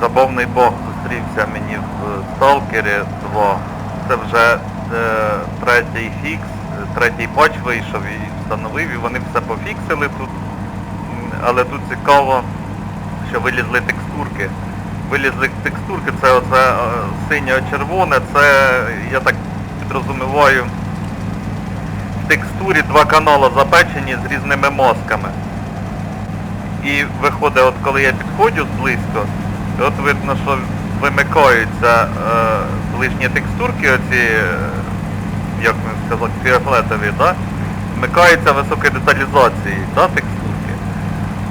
Забавний Бог зустрівся мені в Сталкері 2. Це вже е, третій фікс, третій патч вийшов і встановив, і вони все пофіксили тут. Але тут цікаво, що вилізли текстурки. Вилізли текстурки, це оце е, синьо-червоне, це, я так підрозуміваю, в текстурі два канали запечені з різними мозками. І виходить, от коли я підходжу зблизько, от видно, що вимикаються е, ближні текстурки, оці, е, як би сказати, фіолетові, да? вмикаються високої деталізації, да, текстурки.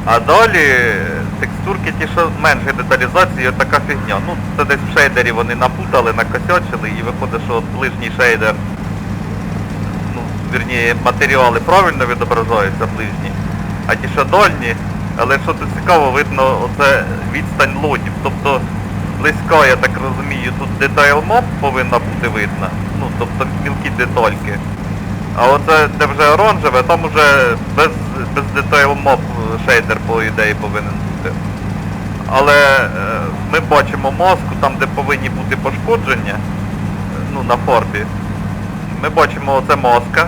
А далі текстурки ті, що менше деталізації, от така фігня. Ну, це десь в шейдері вони напутали, накосячили, і виходить, що от ближній шейдер, ну, вірніше, матеріали правильно відображаються ближні, а ті, що дальні, але що тут цікаво, видно оце відстань лотів. Тобто близька, я так розумію, тут детайл map повинна бути видна. Ну, тобто мілкі детальки. А оце, де вже оранжеве, там уже без, без детайл map шейдер, по ідеї, повинен бути. Але е, ми бачимо маску, там де повинні бути пошкодження, е, ну на фарбі. Ми бачимо оце маска,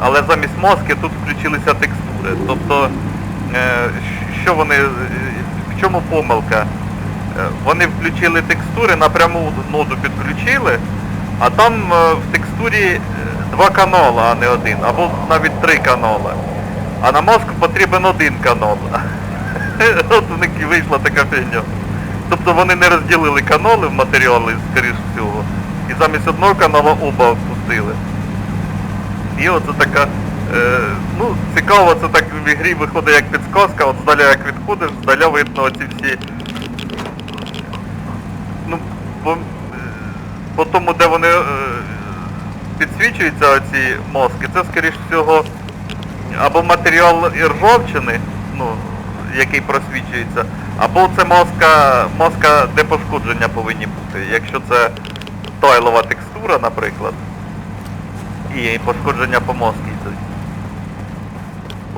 але замість маски тут включилися текстури. Тобто, що вони, е, в чому помилка? Е, Вони включили текстури, напряму ноду підключили, а там е, в текстурі е, два канали, а не один, або навіть три канали. А на маску потрібен один канал. От у них і вийшла така фігня. Тобто вони не розділили канали в матеріали, скоріш всього, і замість одного каналу оба впустили. І оце така, е, ну, цікаво, це так в ігрі виходить як підсказка, от здаля як відходиш, здаля видно оці всі. Ну, по, е, по тому, де вони е, підсвічуються оці мозки, це скоріш всього або матеріал іржавчини, ну, який просвічується, або це мозка, мозка, де пошкодження повинні бути. Якщо це тайлова текстура, наприклад, і пошкодження по мозку.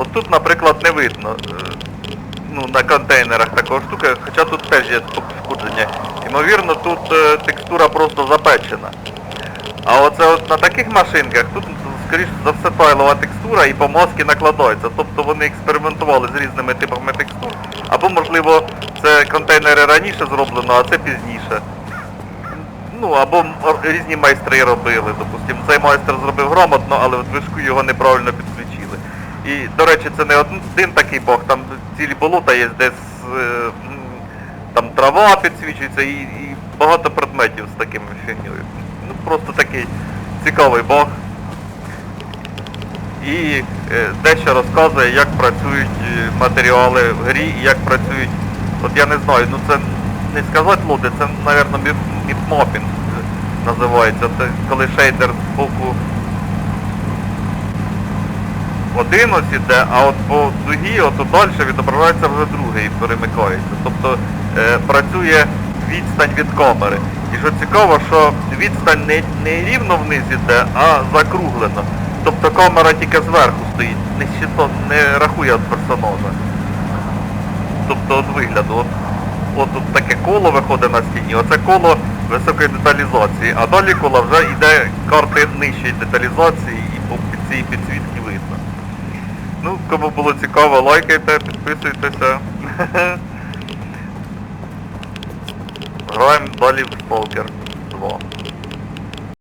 От тут, наприклад, не видно. е, Ну, на контейнерах такого штука, хоча тут теж є пошкодження. Ймовірно, тут е, текстура просто запечена. А оце от на таких машинках тут, скоріш за все, тайлова текстура і по мозки накладаються. Тобто вони експериментували з різними типами текстур. Або, можливо, це контейнери раніше зроблено, а це пізніше. Ну, або різні майстри робили, допустимо. Цей майстер зробив грамотно, але в движку його неправильно підключили. І, до речі, це не один такий бог, там цілі болота є, десь е, там трава підсвічується і, і багато предметів з такими фігньою. Ну просто такий цікавий бог. І е, дещо розказує, як працюють е, матеріали в грі і як працюють. От я не знаю, ну це не сказати лоди, це, мабуть, міпмопінг називається. Це коли шейдер з боку один ось іде, а от по дугі, от далі відображається вже другий і перемикається. Тобто е, працює відстань від камери. І що цікаво, що відстань не, не рівно вниз іде, а закруглено. Тобто камера тільки зверху стоїть, не, щито, не рахує від персонажа. Тобто від вигляду. От, от тут таке коло виходить на стіні, оце коло високої деталізації, а далі коло вже йде карти нижчої деталізації і по цій підсвітки. Ну, кому було цікаво, лайкайте, підписуйтеся. Граємо далі в Stalker 2.